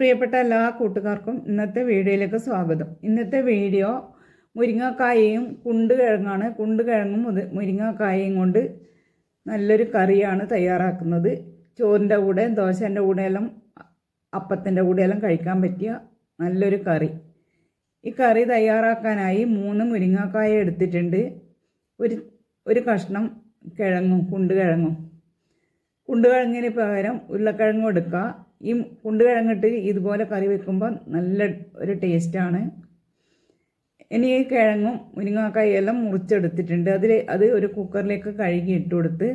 പ്രിയപ്പെട്ട എല്ലാ കൂട്ടുകാർക്കും ഇന്നത്തെ വീഡിയോയിലേക്ക് സ്വാഗതം. ഇന്നത്തെ വീഡിയോ മുരിങ്ങക്കായയും കുണ്ട് കുണ്ടുകിഴങ്ങാണ്. കുണ്ടുകിഴങ്ങും മുത മുരിങ്ങക്കായയും കൊണ്ട് നല്ലൊരു കറിയാണ് തയ്യാറാക്കുന്നത്. ചോറിന്റെ കൂടെ ദോശന്റെ കൂടെയെല്ലാം അപ്പത്തിന്റെ കൂടെയെല്ലാം കഴിക്കാൻ പറ്റിയ നല്ലൊരു കറി. ഈ കറി തയ്യാറാക്കാനായി മൂന്ന് മുരിങ്ങക്കായ എടുത്തിട്ടുണ്ട്. ഒരു ഒരു കഷ്ണം കിഴങ്ങും കുണ്ടുകിഴങ്ങും. കുണ്ടുകിഴങ്ങിന് പകരം ഉരുളക്കിഴങ്ങും എടുക്കുക. ഈ കുണ്ടുകിഴങ്ങിട്ട് ഇതുപോലെ കറി വെക്കുമ്പോൾ നല്ല ഒരു ടേസ്റ്റാണ് ഇനി ഈ കിഴങ്ങും മുരിങ്ങാക്കായും എല്ലാം മുറിച്ചെടുത്തിട്ടുണ്ട്. അതിൽ അത് ഒരു കുക്കറിലേക്ക് കഴുകി ഇട്ട് കൊടുത്ത്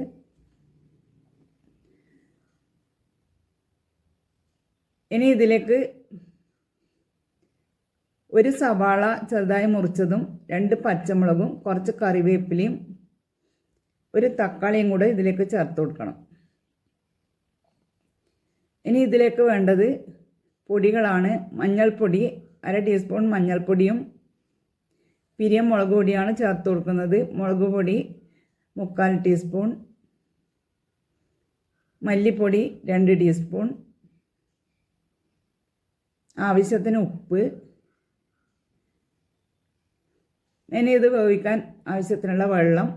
ഇനി ഇതിലേക്ക് ഒരു സവാള ചെറുതായി മുറിച്ചതും രണ്ട് പച്ചമുളകും കുറച്ച് കറിവേപ്പിലയും ഒരു തക്കാളിയും കൂടെ ഇതിലേക്ക് ചേർത്ത് കൊടുക്കണം. ഇനി ഇതിലേക്ക് വേണ്ടത് പൊടികളാണ്. മഞ്ഞൾപ്പൊടി അര ടീസ്പൂൺ മഞ്ഞൾപ്പൊടിയും പിരിയം മുളക് പൊടിയാണ് ചേർത്ത് കൊടുക്കുന്നത്. മുളക് പൊടി മുക്കാൽ ടീസ്പൂൺ മല്ലിപ്പൊടി രണ്ട് ടീസ്പൂൺ ആവശ്യത്തിന് ഉപ്പ്. ഇനി ഇത് വേവിക്കാൻ ആവശ്യത്തിനുള്ള വെള്ളം.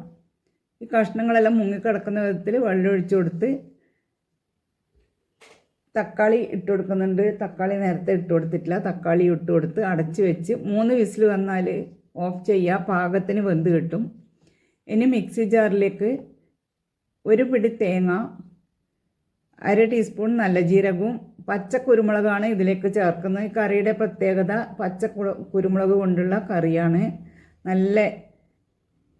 ഈ കഷ്ണങ്ങളെല്ലാം മുങ്ങിക്കിടക്കുന്ന വിധത്തിൽ വെള്ളം ഒഴിച്ചു കൊടുത്ത് തക്കാളി ഇട്ട് കൊടുക്കുന്നുണ്ട്. തക്കാളി നേരത്തെ ഇട്ട് കൊടുത്തിട്ടില്ല. തക്കാളി ഇട്ട് കൊടുത്ത് അടച്ച് വെച്ച് മൂന്ന് വിസിൽ വന്നാൽ ഓഫ് ചെയ്യുക പാകത്തിന് വെന്ത് കിട്ടും. ഇനി മിക്സി ജാറിലേക്ക് ഒരു പിടി തേങ്ങ അര ടീസ്പൂൺ നല്ല ജീരകവും പച്ച കുരുമുളകാണ് ഇതിലേക്ക് ചേർക്കുന്നത്. ഈ കറിയുടെ പ്രത്യേകത പച്ച കുരുമുളക് കൊണ്ടുള്ള കറിയാണ്. നല്ല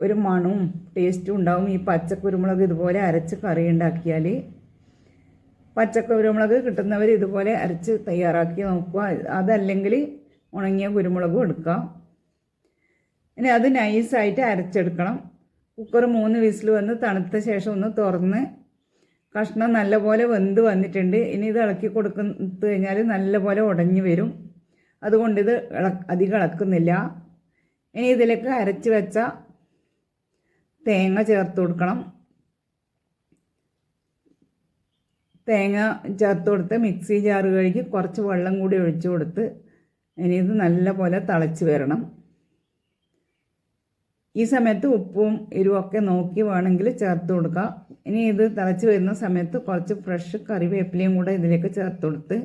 ഒരു മണവും ടേസ്റ്റും ഉണ്ടാവും. ഈ പച്ച കുരുമുളക് ഇതുപോലെ അരച്ച് കറി ഉണ്ടാക്കിയാൽ പച്ചക്കുരുമുളക് കിട്ടുന്നവർ ഇതുപോലെ അരച്ച് തയ്യാറാക്കി നോക്കുക. അതല്ലെങ്കിൽ ഉണങ്ങിയ കുരുമുളകും എടുക്കാം. ഇനി അത് നൈസായിട്ട് അരച്ചെടുക്കണം. കുക്കർ മൂന്ന് വിസിൽ വന്ന് തണുത്ത ശേഷം ഒന്ന് തുറന്ന് കഷ്ണം നല്ലപോലെ വെന്ത് വന്നിട്ടുണ്ട്. ഇനി ഇത് ഇളക്കി കൊടുക്കുന്നത് കഴിഞ്ഞാൽ നല്ലപോലെ ഉടഞ്ഞു വരും. അതുകൊണ്ട് ഇത് അധികം ഇളക്കുന്നില്ല. ഇനി ഇതിലേക്ക് അരച്ച് വെച്ച തേങ്ങ ചേർത്ത് കൊടുക്കണം. തേങ്ങ ചേർത്ത് കൊടുത്ത് മിക്സി ജാറ് കഴുകി കുറച്ച് വെള്ളം കൂടി ഒഴിച്ചു കൊടുത്ത് ഇനി ഇത് നല്ലപോലെ തിളച്ച് വരണം. ഈ സമയത്ത് ഉപ്പും എരിവൊക്കെ നോക്കി വേണമെങ്കിൽ ചേർത്ത് കൊടുക്കുക ഇനി ഇത് തിളച്ച് വരുന്ന സമയത്ത് കുറച്ച് ഫ്രഷ് കറിവേപ്പിലയും കൂടെ ഇതിലേക്ക് ചേർത്ത് കൊടുത്ത്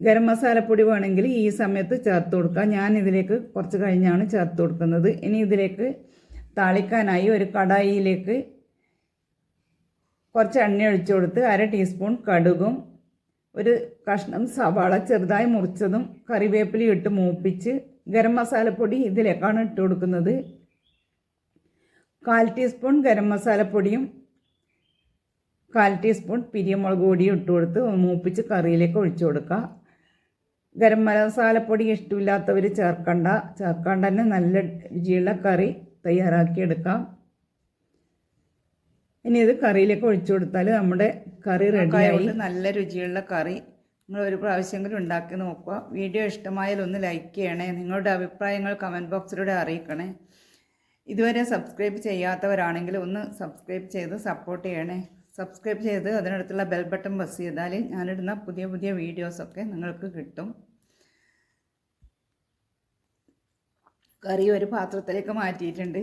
ഗരം മസാലപ്പൊടി വേണമെങ്കിൽ ഈ സമയത്ത് ചേർത്ത് കൊടുക്കുക ഞാൻ ഇതിലേക്ക് കുറച്ച് കഴിഞ്ഞാണ് ചേർത്ത് കൊടുക്കുന്നത്. ഇനി ഇതിലേക്ക് താളിക്കാനായി ഒരു കടായിയിലേക്ക് കുറച്ച് എണ്ണ ഒഴിച്ചു കൊടുത്ത് അര ടീസ്പൂൺ കടുകും ഒരു കഷ്ണം സവാള ചെറുതായി മുറിച്ചതും കറിവേപ്പിലയും ഇട്ട് മൂപ്പിച്ച് ഗരം മസാലപ്പൊടി ഇതിലേക്കാണ് ഇട്ട് കൊടുക്കുന്നത്. കാൽ ടീസ്പൂൺ ഗരം മസാലപ്പൊടിയും കാൽ ടീസ്പൂൺ പിരിയമുളക് പൊടിയും ഇട്ട് കൊടുത്ത് മൂപ്പിച്ച് കറിയിലേക്ക് ഒഴിച്ചു കൊടുക്കുക. ഗരം മസാലപ്പൊടി ഇഷ്ടമില്ലാത്തവർ ചേർക്കണ്ട. ചേർക്കാണ്ട് തന്നെ നല്ല രുചിയുള്ള കറി തയ്യാറാക്കിയെടുക്കാം. ഇനി ഇത് കറിയിലേക്ക് ഒഴിച്ചു കൊടുത്താൽ നമ്മുടെ കറി റെഡിയായി നല്ല രുചിയുള്ള കറി. നിങ്ങൾ ഒരു പ്രാവശ്യമെങ്കിലും ഉണ്ടാക്കി നോക്കുക. വീഡിയോ ഇഷ്ടമായാൽ ഒന്ന് ലൈക്ക് ചെയ്യണേ. നിങ്ങളുടെ അഭിപ്രായങ്ങൾ കമന്റ് ബോക്സിലൂടെ അറിയിക്കണേ. ഇതുവരെ സബ്സ്ക്രൈബ് ചെയ്യാത്തവരാണെങ്കിൽ ഒന്ന് സബ്സ്ക്രൈബ് ചെയ്ത് സപ്പോർട്ട് ചെയ്യണേ. സബ്സ്ക്രൈബ് ചെയ്ത് അതിനടുത്തുള്ള ബെൽ ബട്ടൺ പ്രസ് ചെയ്താൽ ഞാനിടുന്ന പുതിയ പുതിയ വീഡിയോസൊക്കെ നിങ്ങൾക്ക് കിട്ടും. കറി ഒരു പാത്രത്തിലേക്ക് മാറ്റിയിട്ടുണ്ട്.